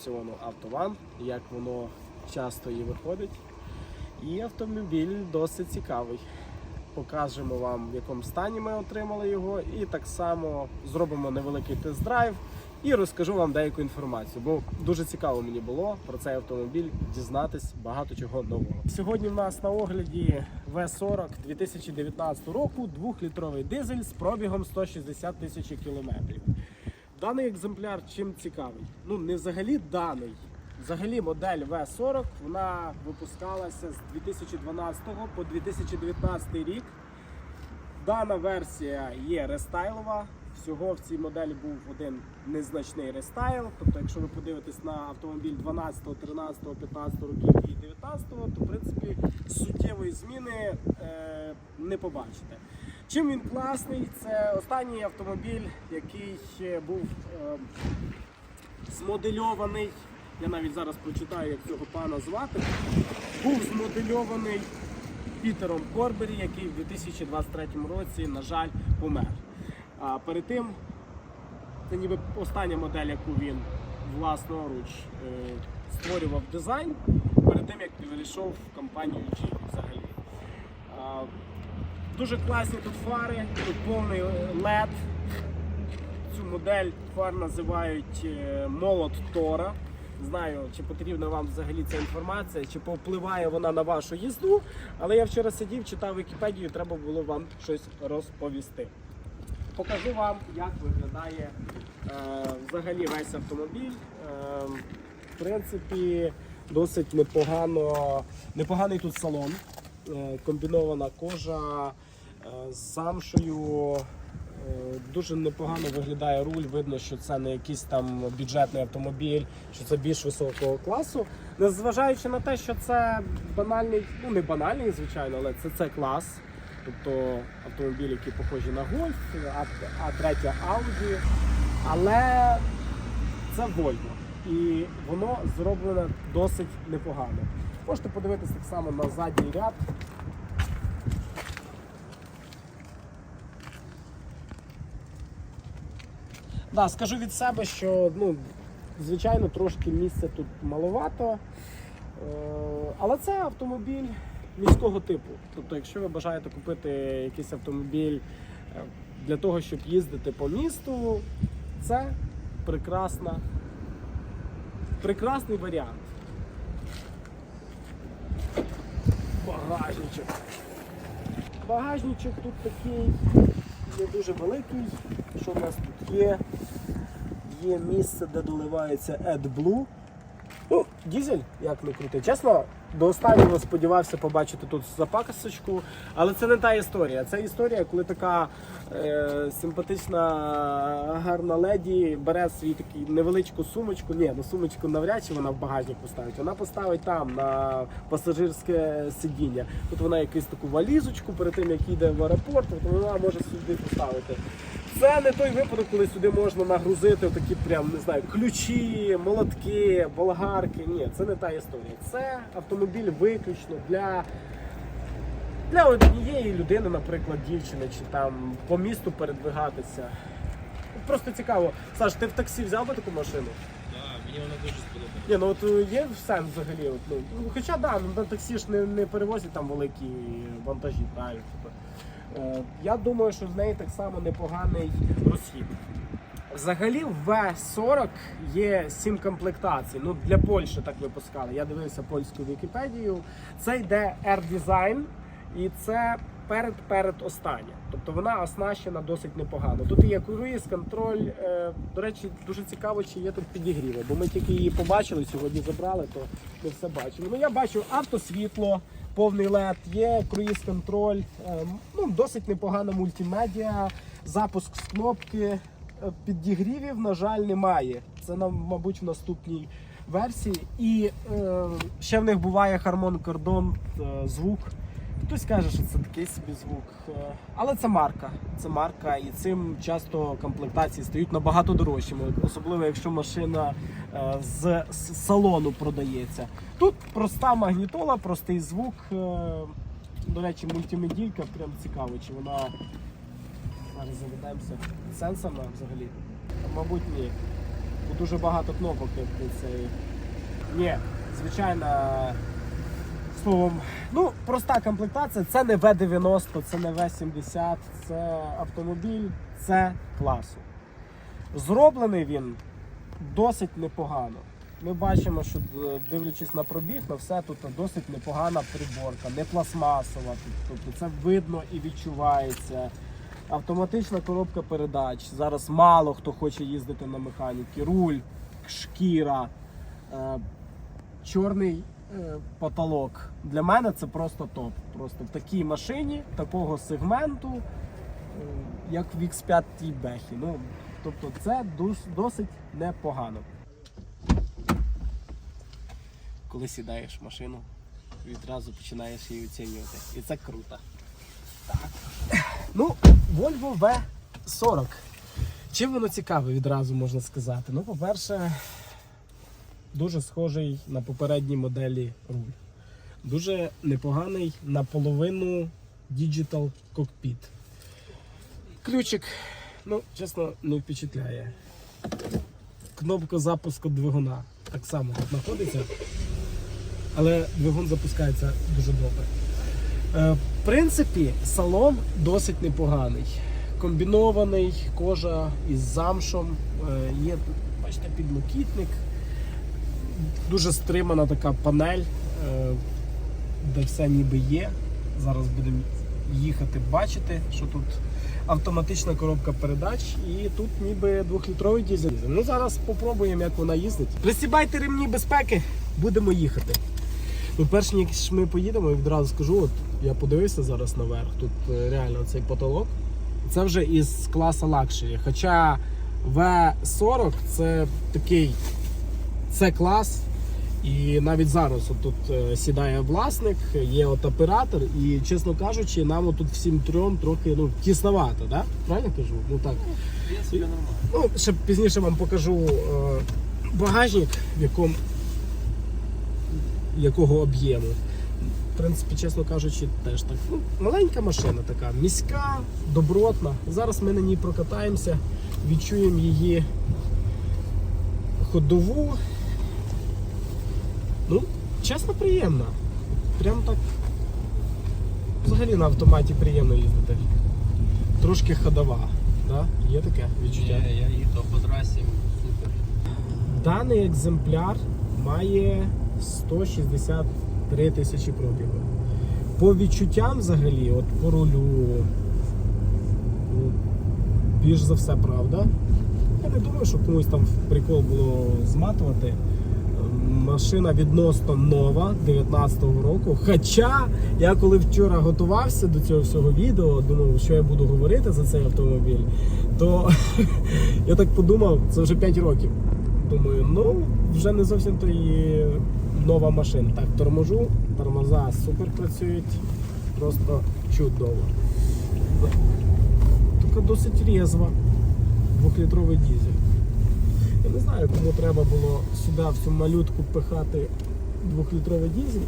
аукціону Автован, як воно часто і виходить. І автомобіль досить цікавий. Покажемо вам, в якому стані ми отримали його, і так само зробимо невеликий тест-драйв і розкажу вам деяку інформацію. Бо дуже цікаво мені було про цей автомобіль дізнатись багато чого нового. Сьогодні в нас на огляді V40 2019 року, двохлітровий дизель з пробігом 160 тисяч кілометрів. Даний екземпляр чим цікавий? Ну не взагалі даний. Взагалі модель V40 вона випускалася з 2012 по 2019 рік. Дана версія є рестайлова. Всього в цій моделі був один незначний рестайл. Тобто, якщо ви подивитесь на автомобіль 12, 13, 15 років і 19, то в принципі суттєвої зміни е, не побачите. Чим він класний? Це останній автомобіль, який був е, змодельований. Я навіть зараз прочитаю, як цього пана звати. Був змодельований Пітером Корбері, який в 2023 році, на жаль, помер. А перед тим це ніби остання модель, яку він власноруч е, створював дизайн, перед тим як перейшов в компанію Geely взагалі. Дуже класні тут фари, тут повний LED. Цю модель фар називають е, молот Тора. Знаю, чи потрібна вам взагалі ця інформація, чи повпливає вона на вашу їзду. Але я вчора сидів, читав Вікіпедію, треба було вам щось розповісти. Покажу вам, як виглядає е, взагалі весь автомобіль. Е, в принципі, досить непогано, непоганий тут салон. Е, комбінована кожа е, з замшою. Е, Дуже непогано виглядає руль. Видно, що це не якийсь там бюджетний автомобіль, що це більш високого класу. Незважаючи на те, що це банальний, ну не банальний, звичайно, але це це клас. Тобто автомобілі, які похожі на гольф, а 3 Audi. Але це Volvo. І воно зроблене досить непогано. Можете подивитися так само на задній ряд. Да, скажу від себе, що ну, звичайно трошки місця тут маловато. Е, Але це автомобіль міського типу. Тобто, якщо ви бажаєте купити якийсь автомобіль е, для того, щоб їздити по місту, це прекрасна, прекрасний варіант. Багажничок. Багажничок тут такий не дуже великий. Що в нас тут є? Є місце, де доливається AdBlue. Ну, дізель, як не крути. Чесно, до останнього сподівався побачити тут запасочку, але це не та історія. Це історія, коли така е, симпатична гарна леді бере свій такий невеличку сумочку. Ні, ну сумочку навряд чи вона в багажник поставить. Вона поставить там на пасажирське сидіння. Тут вона якусь таку валізочку перед тим, як їде в аеропорт, от вона може сюди поставити. Це не той випадок, коли сюди можна нагрузити такі прям не знаю, ключі, молотки, болгарки. Ні, це не та історія. Це автомобіль виключно для, для однієї людини, наприклад, дівчини, чи там по місту передвигатися. Просто цікаво. Саш, ти в таксі взяв би таку машину? Так, мені вона дуже сподобалася. Ні, ну от е, є сенс взагалі. От, ну, хоча да, ну, на таксі ж не, не перевозять там великі вантажі, правильно. Е, я думаю, що з неї так само непоганий розхід. Взагалі в V40 є 7 комплектацій. Ну, для Польщі так випускали. Я дивився польську Вікіпедію. Це йде R-Design і це перед перед останнє. Тобто вона оснащена досить непогано. Тут є круїз, контроль. Е, до речі, дуже цікаво, чи є тут підігріви, бо ми тільки її побачили сьогодні, забрали, то не все бачили. Ну я бачу автосвітло, повний LED, є круїз контроль, е, ну досить непогана мультимедіа, запуск з кнопки. Е, Підігрівів, на жаль, немає. Це нам, мабуть, в наступній версії. І е, ще в них буває хармон кордон, е, звук. Хтось каже, що це такий собі звук. Е, Але це марка. Це марка, і цим часто комплектації стають набагато дорожчими, особливо якщо машина е, з салону продається. Тут проста магнітола, простий звук. Е, До речі, мультимедійка, прям цікаво, чи вона зараз заведемося сенсорна взагалі. Мабуть, ні. Тут дуже багато кнопок, як цей. Ні, звичайно. Словом, ну, проста комплектація, це не В-90, це не В-70, це автомобіль, це класу. Зроблений він досить непогано. Ми бачимо, що е, дивлячись на пробіг, на все тут досить непогана приборка, не пластмасова. Тобто це видно і відчувається. Автоматична коробка передач. Зараз мало хто хоче їздити на механіки. Руль, шкіра, е, чорний потолок. Для мене це просто топ. Просто в такій машині, такого сегменту, е, як в X5 Бехі. Ну, тобто це досить непогано. Коли сідаєш в машину, відразу починаєш її оцінювати. І це круто. Так. Ну, Volvo V40. Чим воно цікаве, відразу можна сказати. Ну, по-перше, дуже схожий на попередній моделі руль. Дуже непоганий наполовину Digital Cockpit. Ключик, ну, чесно, не впечатляє. Кнопка запуску двигуна так само знаходиться. Але двигун запускається дуже добре. Е, В принципі, салон досить непоганий. Комбінований, кожа із замшом. Е, Є, бачите, підлокітник. Дуже стримана така панель, е, де все ніби є. Зараз будемо їхати, бачити, що тут автоматична коробка передач і тут ніби двохлітровий дізель. Ну зараз спробуємо, як вона їздить. Пристібайте ремні безпеки, будемо їхати. Ну, перш ніж ми поїдемо, я відразу скажу, от я подивився зараз наверх, тут е, реально цей потолок. Це вже із класу лакшері. Хоча V40 це такий це клас. І навіть зараз тут е, сідає власник, є от оператор, і чесно кажучи, нам тут всім трьом трохи ну, тісновато, да? правильно кажу? Ну так. Я. Ну, ще пізніше вам покажу е, багажник, в якому якого об'єму. В принципі, чесно кажучи, теж так. Ну, маленька машина така, міська, добротна. Зараз ми на ній прокатаємося, відчуємо її ходову. Чесно, приємна. Прям так. Взагалі на автоматі приємно їздити. Трошки ходова. Да? Є таке відчуття? Я, я їхав по трасі, супер. Даний екземпляр має 163 тисячі пробігу. По відчуттям взагалі, от по рулю, більш за все правда. Я не думаю, що комусь там прикол було зматувати. Машина відносно нова 19-го року. Хоча я коли вчора готувався до цього всього відео, думав, що я буду говорити за цей автомобіль, то я так подумав, це вже 5 років. Думаю, ну вже не зовсім то і нова машина. Так, торможу, тормоза супер працюють, просто чудово. Така досить різва, двохлітровий дізель. Не знаю, кому треба було сюди в цю малютку пихати двохлітровий дізель.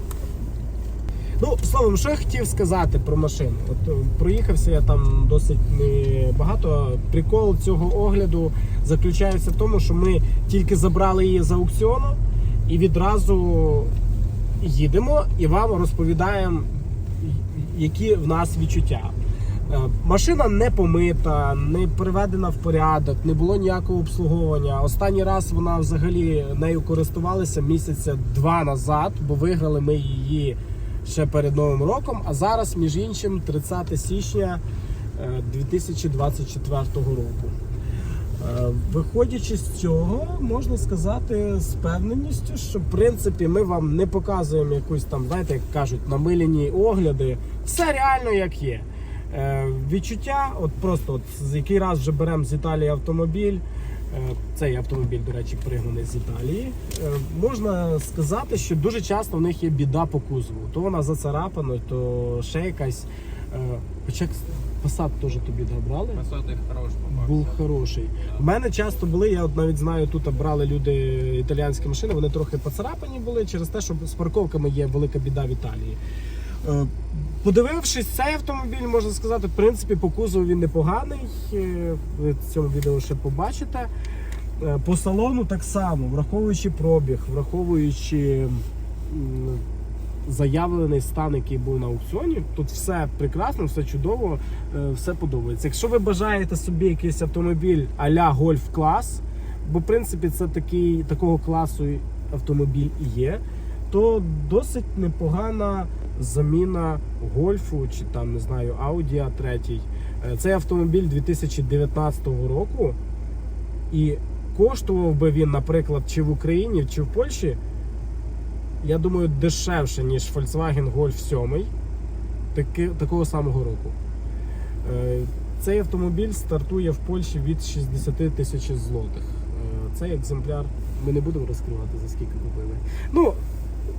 Ну, словом, що я хотів сказати про машину. От е, проїхався я там досить багато. Прикол цього огляду заключається в тому, що ми тільки забрали її з аукціону і відразу їдемо і вам розповідаємо, які в нас відчуття. Е, Машина не помита, не приведена в порядок, не було ніякого обслуговування. Останній раз вона взагалі нею користувалися місяця два назад, бо виграли ми її ще перед Новим роком. А зараз, між іншим, 30 січня е, 2024 року. Е, Виходячи з цього, можна сказати з певненістю, що в принципі ми вам не показуємо якусь там, знаєте, як кажуть, намилені огляди. Все реально як є. Е, Відчуття, от просто от, з який раз вже беремо з Італії автомобіль. е, Цей автомобіль, до речі, пригнаний з Італії. Е, Можна сказати, що дуже часто в них є біда по кузову. То вона зацарапана, то ще якась. Е, Хоча Passat теж то біда брали. Висотий хорош попався. Був хороший. У мене часто були, я от навіть знаю, тут брали люди італіянські машини, вони трохи поцарапані були через те, що з парковками є велика біда в Італії. Подивившись цей автомобіль, можна сказати, в принципі, по кузову він непоганий. Е, Ви в цьому відео ще побачите. Е, По салону так само, враховуючи пробіг, враховуючи заявлений стан, який був на аукціоні, тут все прекрасно, все чудово, е, все подобається. Якщо ви бажаєте собі якийсь автомобіль а-ля гольф клас, бо в принципі це такий, такого класу автомобіль і є, то досить непогана заміна гольфу чи там не знаю Audi A3. Е, Цей автомобіль 2019 року. І коштував би він, наприклад, чи в Україні, чи в Польщі, я думаю, дешевше, ніж Volkswagen Golf 7 таки, такого самого року. Е, Цей автомобіль стартує в Польщі від 60 тисяч злотих. Е, Цей екземпляр ми не будемо розкривати, за скільки купили. Ну,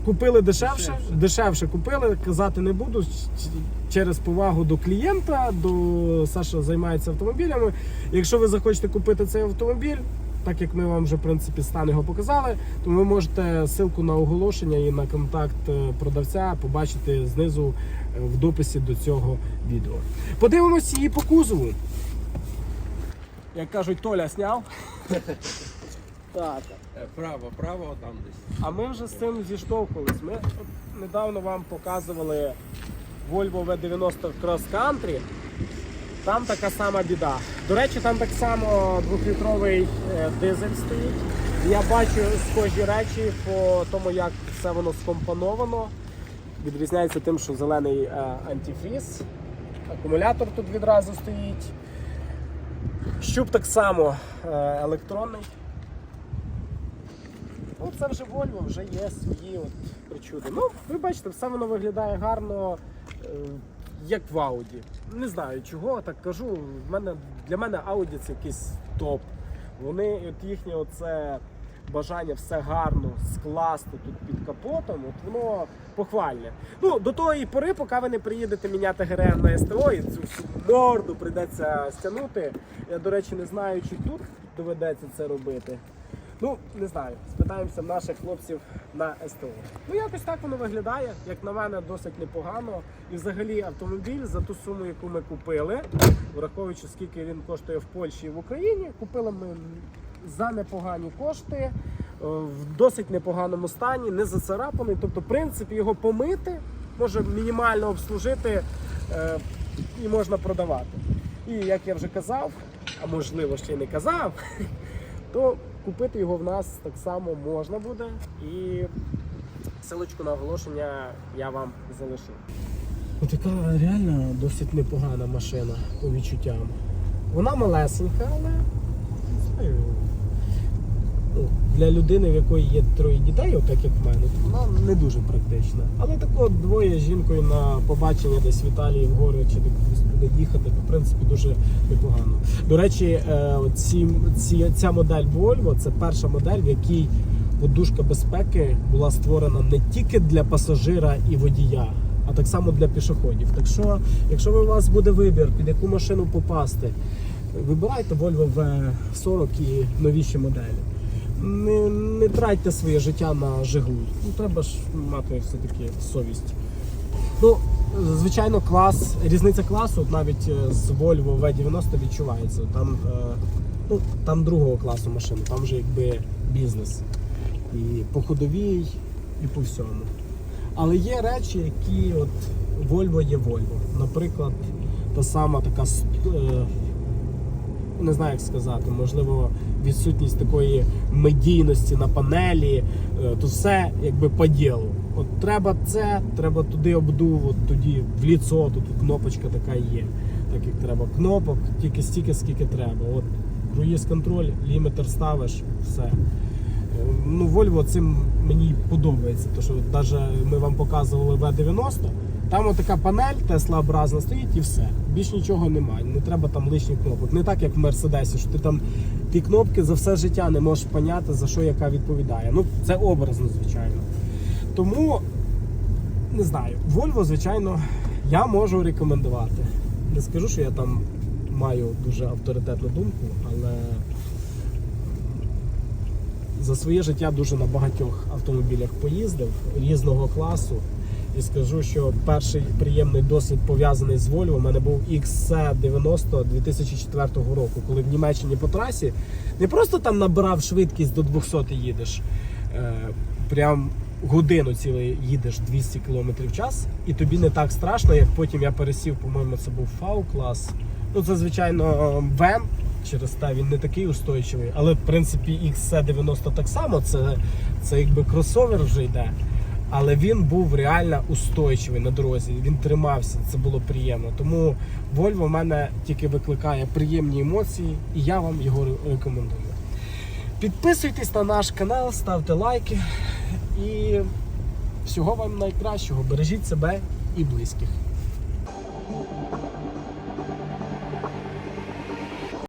купили дешевше, дешевше, Дешевше. купили, казати не буду. Через повагу до клієнта, до Саша займається автомобілями. Якщо ви захочете купити цей автомобіль, так як ми вам вже в принципі стан його показали, то ви можете ссылку на оголошення і на контакт е, продавця побачити знизу е, в дописі до цього відео. Подивимось її по кузову. Як кажуть, Толя сняв. Так. Е, Право, право там десь. А ми вже з цим зіштовхувались. Ми от недавно вам показували Volvo V90 Cross Country. Там така сама біда. До речі, там так само двохлітровий е, дизель стоїть. Я бачу схожі речі по тому, як все воно скомпоновано. Відрізняється тим, що зелений е, антифріз, акумулятор тут відразу стоїть. Щуп так само електронний. Ну, це вже Volvo, вже є свої от причуди. Ну, ви бачите, все воно виглядає гарно, е, як в Audi. Не знаю чого, так кажу. В мене, для мене Audi це якийсь топ. Вони, от їхнє оце бажання все гарно скласти тут під капотом, от воно похвальне. Ну, до тої пори, поки ви не приїдете міняти ГРМ на СТО, і цю всю морду прийдеться стягнути. Я, до речі, не знаю, чи тут доведеться це робити. Ну, не знаю, спитаємося наших хлопців на СТО. Ну, якось так воно виглядає, як на мене, досить непогано. І взагалі автомобіль за ту суму, яку ми купили, враховуючи, скільки він коштує в Польщі і в Україні, купили ми за непогані кошти, е, в досить непоганому стані, не зацарапаний. Тобто, в принципі, його помити, може мінімально обслужити е, і можна продавати. І як я вже казав, а можливо ще й не казав, то купити його в нас так само можна буде. І силочку на оголошення я вам залишу. Така реально досить непогана машина по відчуттям. Вона малесенька, але ну, для людини, в якої є троє дітей, отак як в мене, вона не дуже практична. Але так от двоє жінкою на побачення десь в Італії в гори чи десь куди їхати, в принципі дуже непогано. До речі, е, ці, ці, ця модель Volvo це перша модель, в якій подушка безпеки була створена не тільки для пасажира і водія. А так само для пішоходів. Так що, якщо у вас буде вибір, під яку машину попасти, вибирайте Volvo V40 і новіші моделі. Не, не тратьте своє життя на Жигуль. Ну, треба ж мати все-таки совість. Ну, звичайно, клас, різниця класу навіть е, з Volvo V90 відчувається. Там, е, ну, там другого класу машини, там вже якби бізнес. І по ходовій, і по всьому. Але є речі, які от Volvo є Volvo. Наприклад, та сама така е, не знаю, як сказати, можливо, відсутність такої медійності на панелі, то все якби по ділу. От треба це, треба туди обдув, от тоді в ліцо, тут кнопочка така є. Так як треба кнопок, тільки стільки, скільки треба. От круїз контроль, лімітер ставиш, все. Е, Ну, Volvo цим мені подобається, тому що навіть ми вам показували V90, там отака панель Tesla-образна стоїть і все. Більш нічого немає. Не треба там лишніх кнопок. Не так, як в Мерседесі, що ти там ті кнопки за все життя не можеш поняти, за що яка відповідає. Ну, це образно, звичайно. Тому не знаю, Volvo, звичайно, я можу рекомендувати. Не скажу, що я там маю дуже авторитетну думку, але за своє життя дуже на багатьох автомобілях поїздив різного класу. і скажу, що перший приємний досвід пов'язаний з Volvo у мене був XC90 2004 року, коли в Німеччині по трасі не просто там набирав швидкість до 200 їдеш, е, прям годину цілий їдеш 200 км в час, і тобі не так страшно, як потім я пересів, по-моєму, це був фау клас. Ну, це, звичайно, вен. Через те він не такий устойчивий, але в принципі XC90 так само, це, це якби кросовер вже йде. Але він був реально устойчивий на дорозі. Він тримався, це було приємно. Тому Volvo в мене тільки викликає приємні емоції, і я вам його рекомендую. Підписуйтесь на наш канал, ставте лайки і всього вам найкращого. Бережіть себе і близьких.